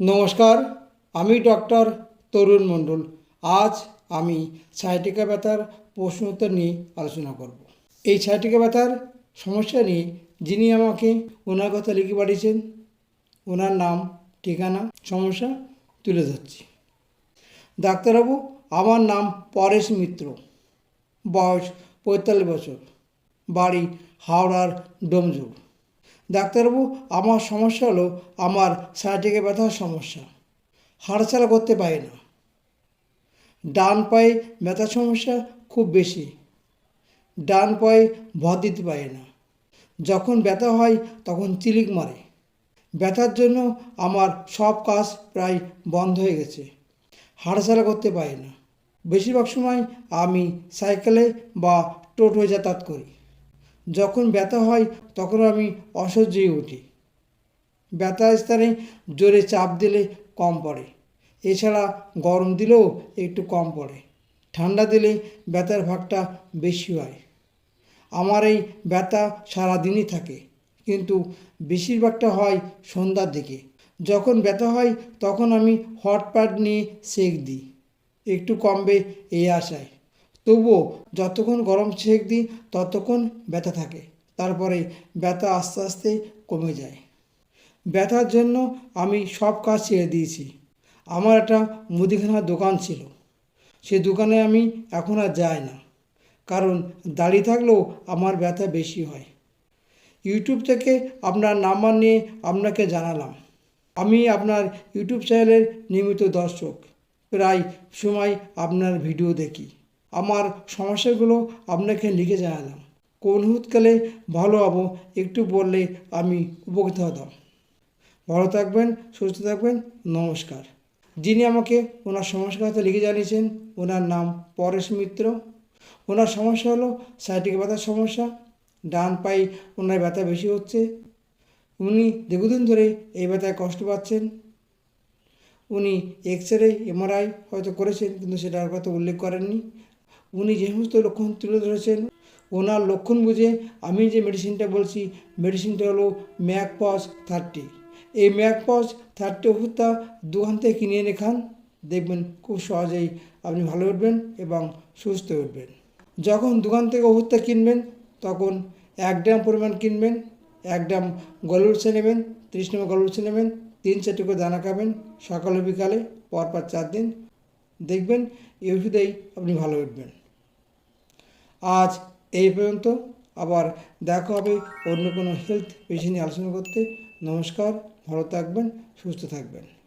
নমস্কার, আমি ডক্টর তরুণ মণ্ডল। আজ আমি সাইটিকা ব্যথার প্রশ্ন উত্তর নিয়ে আলোচনা করব। এই সাইটিকা ব্যথার সমস্যা নিয়ে যিনি আমাকে ওনার কথা লিখে পাঠিয়েছেন, ওনার নাম, ঠিকানা, সমস্যা তুলে ধরছি। ডাক্তারবাবু, আমার নাম পরেশ মিত্র। বয়স পঁয়তাল্লিশ বছর। বাড়ি হাওড়ার ডোমজুর ডাক্তারবাবু, আমার সমস্যা হলো আমার সাইটিকে ব্যথার সমস্যা। হাঁটাচলা করতে পারি না। ডান পায়ে ব্যথার সমস্যা খুব বেশি। ডান পায়ে ভর দিতে পারি না। যখন ব্যথা হয় তখন চিলিক মারে। ব্যথার জন্য আমার সব কাজ প্রায় বন্ধ হয়ে গেছে। হাঁটাচলা করতে পারি না। বেশিরভাগ সময় আমি সাইকেলে বা টোটোয় যাতায়াত করি। যখন ব্যথা হয় তখন আমি অসহ্য হয়ে উঠি। ব্যথা স্থানে জোরে চাপ দিলে কম পড়ে। এছাড়া গরম দিলেও একটু কম পড়ে। ঠান্ডা দিলে ব্যথার ভাগটা বেশি হয়। আমার এই ব্যথা সারাদিনই থাকে, কিন্তু বেশিরভাগটা হয় সন্ধ্যার দিকে। যখন ব্যথা হয়, তখন আমি হট প্যাড নিয়ে সেক দিই। একটু কমবে এই আশায়। তবুও যতক্ষণ গরম সেক দিই, ততক্ষণ ব্যথা থাকে। তারপরে ব্যথা আস্তে আস্তে কমে যায়। ব্যথার জন্য আমি সব কাজ ছেড়ে দিয়েছি। আমার একটা মুদিখানার দোকান ছিল। সে দোকানে আমি এখন আর যাই না। কারণ দাঁড়িয়ে থাকলেও আমার ব্যথা বেশি হয়। ইউটিউব থেকে আপনার নাম্বার নিয়ে আপনাকে জানালাম। আমি আপনার ইউটিউব চ্যানেলের নিয়মিত দর্শক। প্রায় সময় আপনার ভিডিও দেখি। আমার সমস্যাগুলো আপনাকে লিখে জানালাম। কোন হুৎকালে ভালো হব, একটু বললে আমি উপকৃত হতাম। ভালো থাকবেন, সুস্থ থাকবেন, নমস্কার। যিনি আমাকে ওনার সমস্যার কথা লিখে জানিয়েছেন, ওনার নাম পরেশ মিত্র। ওনার সমস্যা হলো সাইটিক ব্যথার সমস্যা। ডান পায়ে ওনার ব্যথা বেশি হচ্ছে। উনি দীর্ঘদিন ধরে এই ব্যথায় কষ্ট পাচ্ছেন। উনি এক্স রে এমআরআই হয়তো করেছেন, কিন্তু সেটার কথা উল্লেখ করেননি। উনি যে সমস্ত লক্ষণ তুলে ধরেছেন, ওনার লক্ষণ বুঝে আমি যে মেডিসিনটা বলছি মেডিসিনটা হলো ম্যাকপজ থার্টি। এই ম্যাকপজ থার্টি ওষুধটা দোকান থেকে কিনে এনে খান। দেখবেন খুব সহজেই আপনি ভালো উঠবেন এবং সুস্থ উঠবেন। যখন দোকান থেকে ওষুধটা কিনবেন, তখন এক গ্রাম পরিমাণ কিনবেন, এক গ্রাম গলুরসে নেবেন, ত্রিশ নম্বর গলুরসে নেবেন, তিন চারটি করে দানা খাবেন, সকালে বিকালে, পরপর চার দিন। দেখবেন এই ওষুধেই আপনি ভালো উঠবেন। আজ এই পর্যন্ত। আবার দেখা হবে অন্য কোনো হেলথ পেশে নিয়ে আলোচনা করতে। নমস্কার, ভালো থাকবেন, সুস্থ থাকবেন।